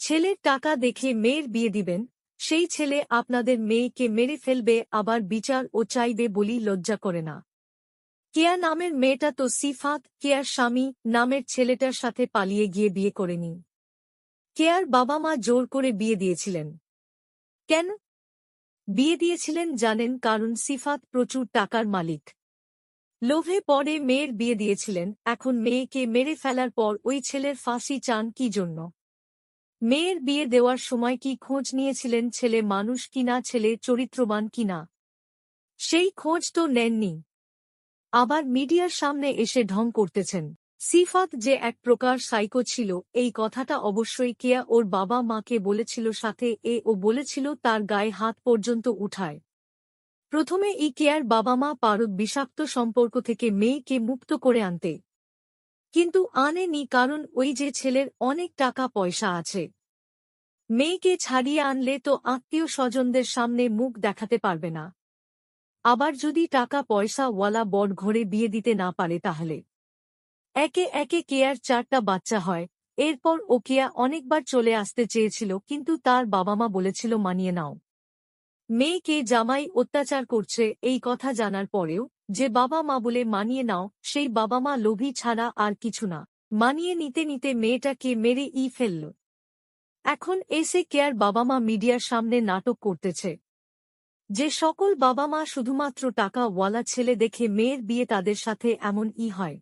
ছেলের টাকা দেখে মেয়ের বিয়ে দিবেন, সেই ছেলে আপনাদের মেয়েকে মেরে ফেলবে, আবার বিচার ও চাইবে বলি লজ্জা করে না। কেয়া নামের মেয়েটা তো সিফাত, কেয়ার স্বামী, নামের ছেলেটার সাথে পালিয়ে গিয়ে বিয়ে করে করেনি কেয়ার বাবা মা জোর করে বিয়ে দিয়েছিলেন। কেন? বিয়ে দিয়েছিলেন জানেন কারণ সিফাত প্রচুর টাকার মালিক। লোভে পরে মেয়ের বিয়ে দিয়েছিলেন, এখন মেয়েকে মেরে ফেলার পর ওই ছেলের ফাঁসি চান কি জন্য? মেয়ের বিয়ে দেওয়ার সময় কি খোঁজ নিয়েছিলেন ছেলে মানুষ কিনা, ছেলে চরিত্রবান কিনা? সেই খোঁজ তো নেননি। আবার মিডিয়ার সামনে এসে ঢং করতেছেন। সিফাত যে এক প্রকার সাইকো ছিল, এই কথাটা অবশ্যই কেয়া ওর বাবা মাকে বলেছিল সাথে, এ ও বলেছিল তার গায়ে হাত পর্যন্ত উঠায়। প্রথমে ই কেয়ার বাবা মা পারদ বিষাক্ত সম্পর্ক থেকে মেয়েকে মুক্ত করে আনতে কিন্তু আনেনি কারণ ওই যে ছেলের অনেক টাকা পয়সা আছে। মেয়েকে ছাড়িয়ে আনলে তো আত্মীয় স্বজনদের সামনে মুখ দেখাতে পারবে না। আবার যদি টাকা পয়সা ওয়ালা বড় ঘরে বিয়ে দিতে না পারে তাহলে? একে একে কেয়ার চারটা বাচ্চা হয়, এরপর ও কেয়া অনেকবার চলে আসতে চেয়েছিল কিন্তু তার বাবা মা বলেছিল, মানিয়ে নাও। মেয়েকে জামাই অত্যাচার করছে, এই কথা জানার পরেও যে বাবা মা বলে মানিয়ে নাও, সেই বাবা মা লোভী ছাড়া আর কিছু না। মানিয়ে নিতে নিতে মেয়েটাকে মেরে ই ফেলল। এখন এসে কেয়ার বাবা মা মিডিয়ার সামনে নাটক করতেছে। যে সকল বাবা মা শুধুমাত্র টাকা ওয়ালা ছেলে দেখে মেয়ের বিয়ে তাদের সাথে এমন ই হয়।